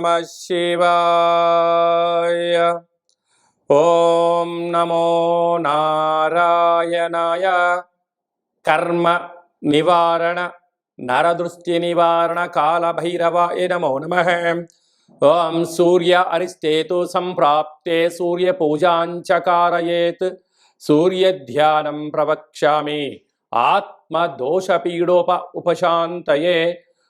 नमः शिवाय। ॐ नमो नारायणाय। कर्म निवारण नरदृष्टिनिवारण कालभैरवाय नमो नमः। ॐ सूर्य अरिष्टेतु सम्प्राप्ते सूर्यपूजाञ्च कारयेत् सूर्यध्यानं प्रवक्ष्यामि। आत्मदोषपीडोप उपशान्तये।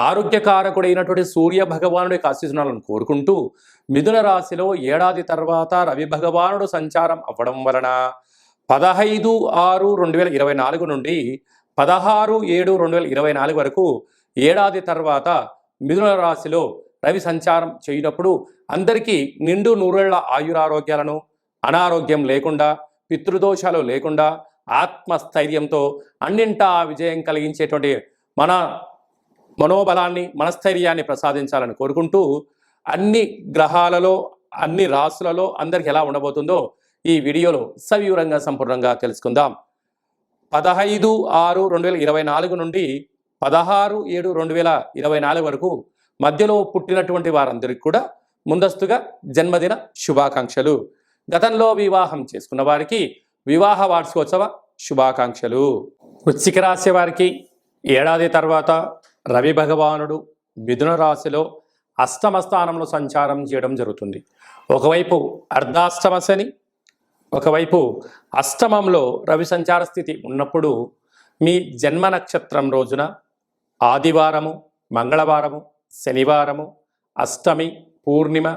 ఆరోగ్యకారకుడైనటువంటి సూర్య భగవానుడి ఆశీస్సులను కోరుకుంటూ మిథున రాశిలో ఏడాది తర్వాత రవి భగవానుడు సంచారం అవ్వడం వలన పదహైదు ఆరు రెండు వేల ఇరవై నాలుగు నుండి పదహారు ఏడు రెండు వేల ఇరవై నాలుగు వరకు ఏడాది తర్వాత మిథున రాశిలో రవి సంచారం చేయనప్పుడు అందరికీ నిండు నూరేళ్ళ ఆయురారోగ్యాలను అనారోగ్యం లేకుండా పితృదోషాలు లేకుండా ఆత్మస్థైర్యంతో అన్నింటా విజయం కలిగించేటువంటి మన మనోబలాన్ని మనస్థైర్యాన్ని ప్రసాదించాలని కోరుకుంటూ అన్ని గ్రహాలలో అన్ని రాసులలో అందరికి ఎలా ఉండబోతుందో ఈ వీడియోలో సవివరంగా సంపూర్ణంగా తెలుసుకుందాం. పదహైదు ఆరు రెండు వేల ఇరవై నాలుగు నుండి పదహారు ఏడు రెండు వేల ఇరవై నాలుగు వరకు మధ్యలో పుట్టినటువంటి వారందరికీ కూడా ముందస్తుగా జన్మదిన శుభాకాంక్షలు. గతంలో వివాహం చేసుకున్న వారికి వివాహ వార్షికోత్సవ శుభాకాంక్షలు. వృశ్చిక రాశి వారికి ఏడాది తర్వాత రవి భగవానుడు మిథున రాశిలో అష్టమ స్థానంలో సంచారం చేయడం జరుగుతుంది. ఒకవైపు అర్ధాష్టమ శని ఒకవైపు అష్టమంలో రవి సంచార స్థితి ఉన్నప్పుడు మీ జన్మ నక్షత్రం రోజున ఆదివారము మంగళవారము శనివారము అష్టమి పూర్ణిమ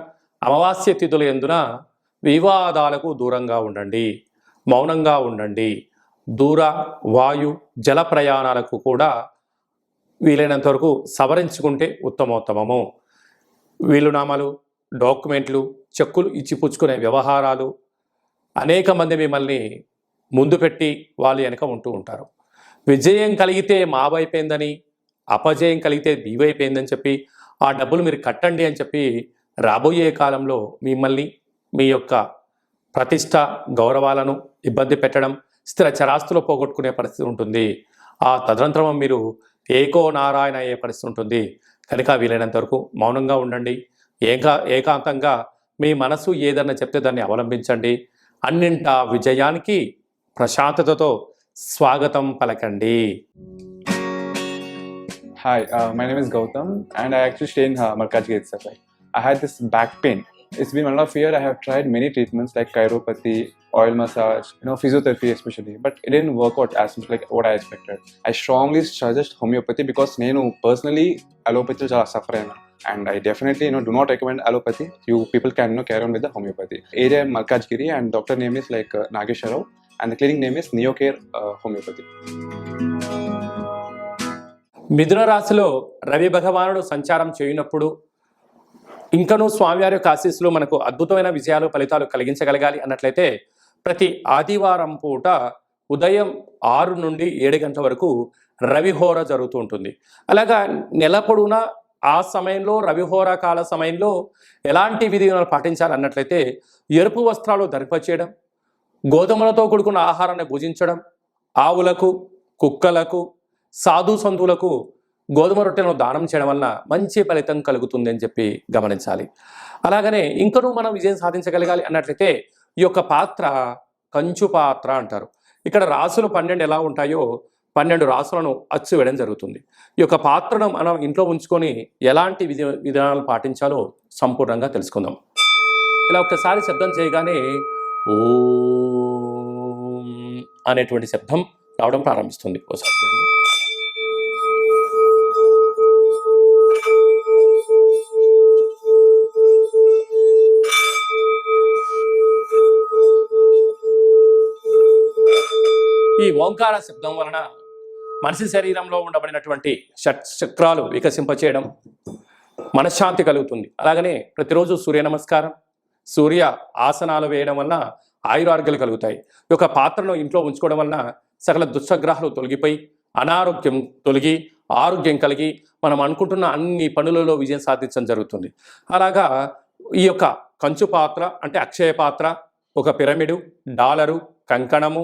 అమావాస్య తిథుల ఎందున వివాదాలకు దూరంగా ఉండండి. మౌనంగా ఉండండి. దూర వాయు జల ప్రయాణాలకు కూడా వీలైనంత వరకు సవరించుకుంటే ఉత్తమోత్తమము. వీలునామాలు డాక్యుమెంట్లు చెక్కులు ఇచ్చి పుచ్చుకునే వ్యవహారాలు అనేక మంది మిమ్మల్ని ముందు పెట్టి వాళ్ళు వెనక ఉంటూ ఉంటారు. విజయం కలిగితే మావైపోయిందని అపజయం కలిగితే బీవైపోయిందని చెప్పి ఆ డబ్బులు మీరు కట్టండి అని చెప్పి రాబోయే కాలంలో మిమ్మల్ని మీ యొక్క ప్రతిష్ట గౌరవాలను ఇబ్బంది పెట్టడం స్థిర చరాస్తులు పోగొట్టుకునే పరిస్థితి ఉంటుంది. ఆ తదనంతరం మీరు ఏకో నారాయణ అయ్యే పరిస్థితి ఉంటుంది కనుక వీలైనంత వరకు మౌనంగా ఉండండి ఏకా ఏకాంతంగా మీ మనసు ఏదన్నా చెప్తే దాన్ని అవలంబించండి అన్నింటా విజయానికి ప్రశాంతతతో స్వాగతం పలకండి hi my name is Gautam and I actual actually stay in uh, Malkajgiri itself. Right? I had. It's been one and a year. I have tried many treatments like chiropathy, oil massage, you know, physiotherapy especially, but it didn't work out as much like what I expected. I strongly suggest homeopathy because నేను personally allopathy చాలా suffer అయినా and I definitely you know do not recommend allopathy. You people can you know carry on with the homeopathy. Area Malkajgiri and doctor name is like uh, Nagesha Rao and the clinic name is Neocare uh, Homeopathy. మిథున రాశిలో రవి భగవానుడు సంచారం చేయనప్పుడు ఇంకనూ స్వామివారి యొక్క ఆశీస్సులు మనకు అద్భుతమైన విజయాలు ఫలితాలు కలిగించగలగాలి అన్నట్లయితే ప్రతి ఆదివారం పూట ఉదయం ఆరు నుండి ఏడు గంటల వరకు రవిహోర జరుగుతూ ఉంటుంది. అలాగా నెల పొడవునా ఆ సమయంలో రవిహోర కాల సమయంలో ఎలాంటి విధిలను పాటించాలన్నట్లయితే ఎరుపు వస్త్రాలు ధరిపచేయడం గోధుమలతో కూడుకున్న ఆహారాన్ని భుజించడం ఆవులకు కుక్కలకు సాధు సంతులకు గోధుమ రొట్టెలను దానం చేయడం వలన మంచి ఫలితం కలుగుతుంది అని చెప్పి గమనించాలి. అలాగనే ఇంకనూ మనం విజయం సాధించగలగాలి అన్నట్లయితే ఈ యొక్క పాత్ర కంచు పాత్ర అంటారు. ఇక్కడ రాసులు పన్నెండు ఎలా ఉంటాయో పన్నెండు రాసులను అచ్చు వేయడం జరుగుతుంది. ఈ యొక్క పాత్రను మనం ఇంట్లో ఉంచుకొని ఎలాంటి విధి విధానాలు పాటించాలో సంపూర్ణంగా తెలుసుకుందాం. ఇలా ఒక్కసారి శబ్దం చేయగానే ఓ అనేటువంటి శబ్దం రావడం ప్రారంభిస్తుంది. ఒకసారి ఓంకార శబ్దం వలన మనిషి శరీరంలో ఉండబడినటువంటి షట్ చక్రాలు వికసింపచేయడం మనశ్శాంతి కలుగుతుంది. అలాగనే ప్రతిరోజు సూర్య నమస్కారం సూర్య ఆసనాలు వేయడం వలన ఆయురారోగ్యాలు కలుగుతాయి. ఈ యొక్క పాత్రను ఇంట్లో ఉంచుకోవడం వలన సకల దుస్సగ్రహాలు తొలగిపోయి అనారోగ్యం తొలగి ఆరోగ్యం కలిగి మనం అనుకుంటున్న అన్ని పనులలో విజయం సాధించడం జరుగుతుంది. అలాగా ఈ యొక్క కంచు పాత్ర అంటే అక్షయ పాత్ర ఒక పిరమిడు డాలరు కంకణము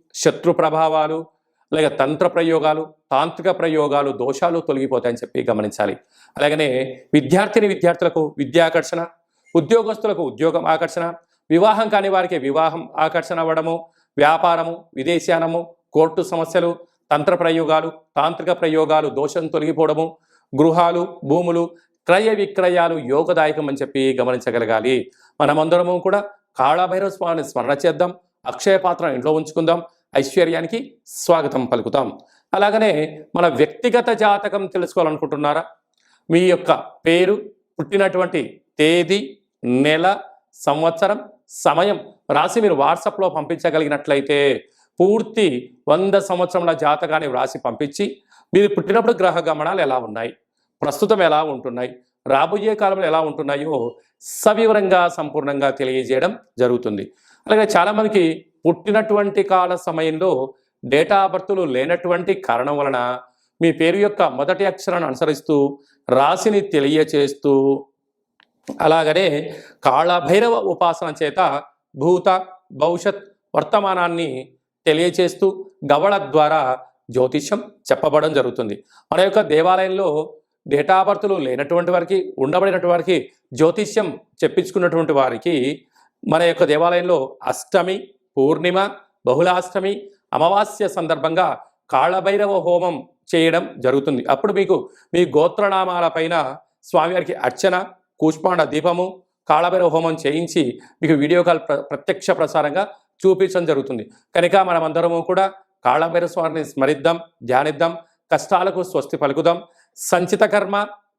శత్రు ప్రభావాలు అలాగే తంత్ర ప్రయోగాలు తాంత్రిక ప్రయోగాలు దోషాలు తొలగిపోతాయని చెప్పి గమనించాలి. అలాగనే విద్యార్థిని విద్యార్థులకు విద్యాకర్షణ ఉద్యోగస్తులకు ఉద్యోగం ఆకర్షణ వివాహం కాని వారికి వివాహం ఆకర్షణ అవ్వడము వ్యాపారము విదేశానము కోర్టు సమస్యలు తంత్ర ప్రయోగాలు తాంత్రిక ప్రయోగాలు దోషం తొలగిపోవడము గృహాలు భూములు క్రయ విక్రయాలు యోగదాయకం అని చెప్పి గమనించగలగాలి. మనమందరము కూడా కాళభైరవ స్వామిని స్మరణ చేద్దాం అక్షయ పాత్ర ఇంట్లో ఉంచుకుందాం ఐశ్వర్యానికి స్వాగతం పలుకుతాం. అలాగనే మన వ్యక్తిగత జాతకం తెలుసుకోవాలనుకుంటున్నారా? మీ యొక్క పేరు పుట్టినటువంటి తేదీ నెల సంవత్సరం సమయం రాసి మీరు వాట్సాప్లో పంపించగలిగినట్లయితే పూర్తి వంద సంవత్సరముల జాతకాన్ని వ్రాసి పంపించి మీరు పుట్టినప్పుడు గ్రహ గమనాలు ఎలా ఉన్నాయి? ప్రస్తుతం ఎలా ఉంటున్నాయి? రాబోయే కాలంలో ఎలా ఉంటున్నాయో సవివరంగా సంపూర్ణంగా తెలియజేయడం జరుగుతుంది. అలాగే చాలామందికి పుట్టినటువంటి కాల సమయంలో డేటా బర్త్లు లేనటువంటి కారణం వలన మీ పేరు యొక్క మొదటి అక్షరాన్ని అనుసరిస్తూ రాశిని తెలియచేస్తూ అలాగనే కాళభైరవ ఉపాసన చేత భూత భవిష్యత్ వర్తమానాన్ని తెలియచేస్తూ గవళ ద్వారా జ్యోతిష్యం చెప్పబడం జరుగుతుంది. మన యొక్క దేవాలయంలో డేటా బర్త్లు లేనటువంటి వారికి ఉండబడినటువంటి వారికి జ్యోతిష్యం చెప్పించుకున్నటువంటి వారికి మన యొక్క దేవాలయంలో అష్టమి పూర్ణిమ బహుళాష్టమి అమావాస్య సందర్భంగా కాళభైరవ హోమం చేయడం జరుగుతుంది. అప్పుడు మీకు మీ గోత్రనామాల పైన స్వామివారికి అర్చన కూష్మాండ దీపము కాళభైరవ హోమం చేయించి మీకు వీడియో కాల్ ప్ర ప్రత్యక్ష ప్రసారంగా చూపించడం జరుగుతుంది. కనుక మనమందరము కూడా కాళభైరవ స్వామిని స్మరిద్దాం ధ్యానిద్దాం కష్టాలకు స్వస్తి పలుకుదాం సంచిత కర్మ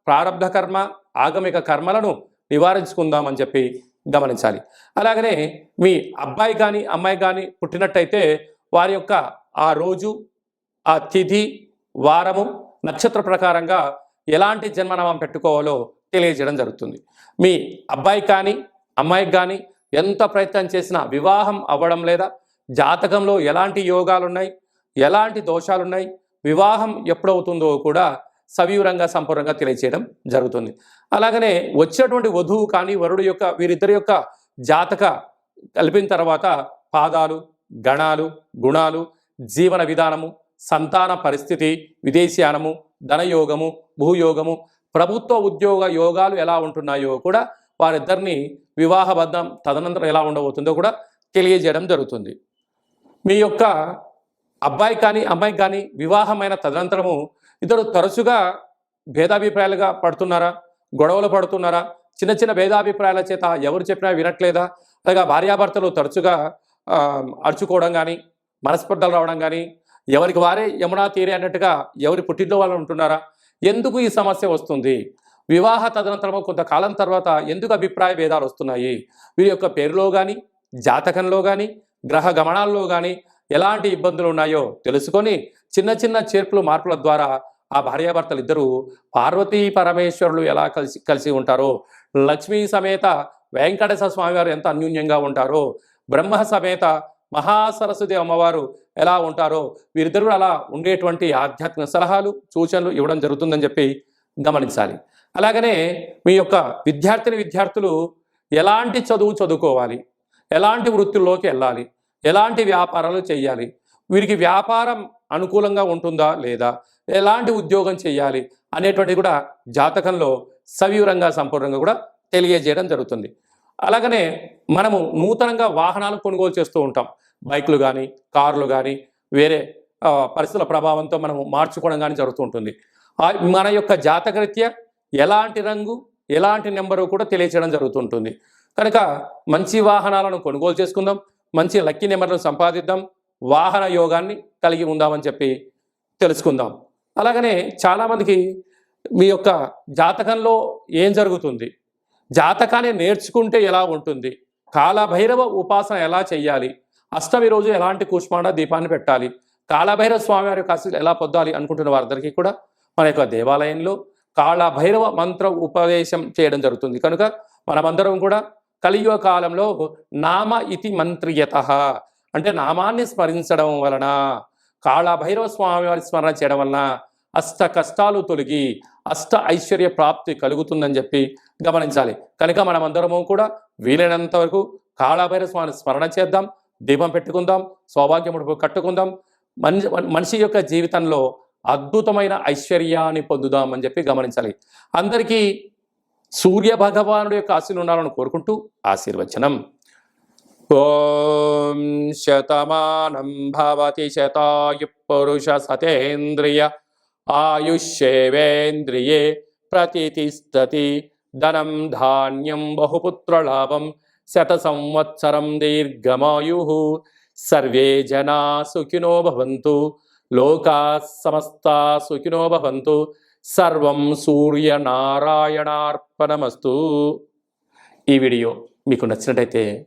ప్రారంభ కర్మ ఆగమిక కర్మలను నివారించుకుందామని చెప్పి గమనించాలి. అలాగనే మీ అబ్బాయి కానీ అమ్మాయి కానీ పుట్టినట్టయితే వారి యొక్క ఆ రోజు ఆ తిథి వారము నక్షత్ర ప్రకారంగా ఎలాంటి జన్మనామం పెట్టుకోవాలో తెలియజేయడం జరుగుతుంది. మీ అబ్బాయి కానీ అమ్మాయికి కానీ ఎంత ప్రయత్నం చేసినా వివాహం అవ్వడం లేదా జాతకంలో ఎలాంటి యోగాలున్నాయి ఎలాంటి దోషాలున్నాయి వివాహం ఎప్పుడవుతుందో కూడా సవివరంగా సంపూర్ణంగా తెలియచేయడం జరుగుతుంది. అలాగనే వచ్చినటువంటి వధువు కానీ వరుడు యొక్క వీరిద్దరి యొక్క జాతక కలిపిన తర్వాత పాదాలు గణాలు గుణాలు జీవన విధానము సంతాన పరిస్థితి విదేశీయానము ధనయోగము భూయోగము ప్రభుత్వ ఉద్యోగ యోగాలు ఎలా ఉంటున్నాయో కూడా వారిద్దరిని వివాహబద్ధం తదనంతరం ఎలా ఉండబోతుందో కూడా తెలియజేయడం జరుగుతుంది. మీ యొక్క అబ్బాయి కానీ అమ్మాయి కానీ వివాహమైన తదనంతరము ఇద్దరు తరచుగా భేదాభిప్రాయాలుగా పడుతున్నారా? గొడవలు పడుతున్నారా? చిన్న చిన్న భేదాభిప్రాయాల చేత ఎవరు చెప్పినా వినట్లేదా? అలాగా భార్యాభర్తలు తరచుగా అరుచుకోవడం కానీ మనస్పర్ధలు రావడం కానీ ఎవరికి వారే యమునా తీరే అన్నట్టుగా ఎవరి పుట్టింట్లో వాళ్ళు ఉంటున్నారా? ఎందుకు ఈ సమస్య వస్తుంది? వివాహ తదనంతరము కొంతకాలం తర్వాత ఎందుకు అభిప్రాయ భేదాలు వస్తున్నాయి? వీరి యొక్క పేరులో కానీ జాతకంలో కానీ గ్రహ గమనాల్లో కానీ ఎలాంటి ఇబ్బందులు ఉన్నాయో తెలుసుకొని చిన్న చిన్న చేర్పులు మార్పుల ద్వారా ఆ భార్యాభర్తలు ఇద్దరు పార్వతీ పరమేశ్వరులు ఎలా కలిసి కలిసి ఉంటారో లక్ష్మీ సమేత వెంకటేశ్వర స్వామివారు ఎంత అన్యూన్యంగా ఉంటారో బ్రహ్మ సమేత మహాసరస్వతి అమ్మవారు ఎలా ఉంటారో వీరిద్దరు అలా ఉండేటువంటి ఆధ్యాత్మిక సలహాలు సూచనలు ఇవ్వడం జరుగుతుందని చెప్పి గమనించాలి. అలాగనే మీ యొక్క విద్యార్థిని విద్యార్థులు ఎలాంటి చదువు చదువుకోవాలి? ఎలాంటి వృత్తుల్లోకి వెళ్ళాలి? ఎలాంటి వ్యాపారాలు చేయాలి? వీరికి వ్యాపారం అనుకూలంగా ఉంటుందా లేదా? ఎలాంటి ఉద్యోగం చేయాలి అనేటువంటిది కూడా జాతకంలో సవివరంగా సంపూర్ణంగా కూడా తెలియజేయడం జరుగుతుంది. అలాగనే మనము నూతనంగా వాహనాలు కొనుగోలు చేస్తూ ఉంటాం. బైకులు కానీ కార్లు కానీ వేరే పరిస్థితుల ప్రభావంతో మనము మార్చుకోవడం కానీ జరుగుతూ ఉంటుంది. ఆ, మన యొక్క జాతకరీత్యా ఎలాంటి రంగు ఎలాంటి నెంబరు కూడా తెలియచేయడం జరుగుతుంటుంది కనుక మంచి వాహనాలను కొనుగోలు చేసుకుందాం మంచి లక్కీ నెంబర్లను సంపాదిద్దాం వాహన యోగాన్ని కలిగి ఉందామని చెప్పి తెలుసుకుందాం. అలాగనే చాలామందికి మీ యొక్క జాతకంలో ఏం జరుగుతుంది? జాతకాన్ని నేర్చుకుంటే ఎలా ఉంటుంది? కాలభైరవ ఉపాసన ఎలా చేయాలి అష్టమి రోజు ఎలాంటి కూష్మాండ దీపాన్ని పెట్టాలి? కాళభైరవ స్వామి వారి యొక్క ఆశీస్సులు ఎలా పొందాలి అనుకుంటున్న వారందరికీ కూడా మన యొక్క దేవాలయంలో కాళభైరవ మంత్ర ఉపదేశం చేయడం జరుగుతుంది. కనుక మనమందరం కూడా కలియుగ కాలంలో నామ ఇతి మంత్రియత. అంటే నామాన్ని స్మరించడం వలన కాళభైరవ స్వామి వారి స్మరణ చేయడం వలన అష్ట కష్టాలు తొలగి అష్ట ఐశ్వర్య ప్రాప్తి కలుగుతుందని చెప్పి గమనించాలి. కనుక మనమందరము కూడా వీలైనంత వరకు కాళభైరవ స్వామిని స్మరణ చేద్దాం దీపం పెట్టుకుందాం సౌభాగ్యముడు కట్టుకుందాం. మనిషి మనిషి యొక్క జీవితంలో అద్భుతమైన ఐశ్వర్యాన్ని పొందుదామని చెప్పి గమనించాలి. అందరికీ సూర్య భగవానుడి యొక్క ఆశీర్లు కోరుకుంటూ ఆశీర్వచనం. ఓం శతమానం భవతి శతాయు పురుష సతేంద్రియ ఆయుష్యేవేంద్రియే ప్రతిష్టతి ధనం ధాన్యం బహుపుత్రలాభం శత సంవత్సరం దీర్ఘమాయు సర్వే జనా సుఖినో భవంతు లోకా సమస్తా సుఖినో భవంతు సర్వం సూర్యనారాయణార్పణమస్తు ఈ వీడియో మీకు నచ్చినట్టయితే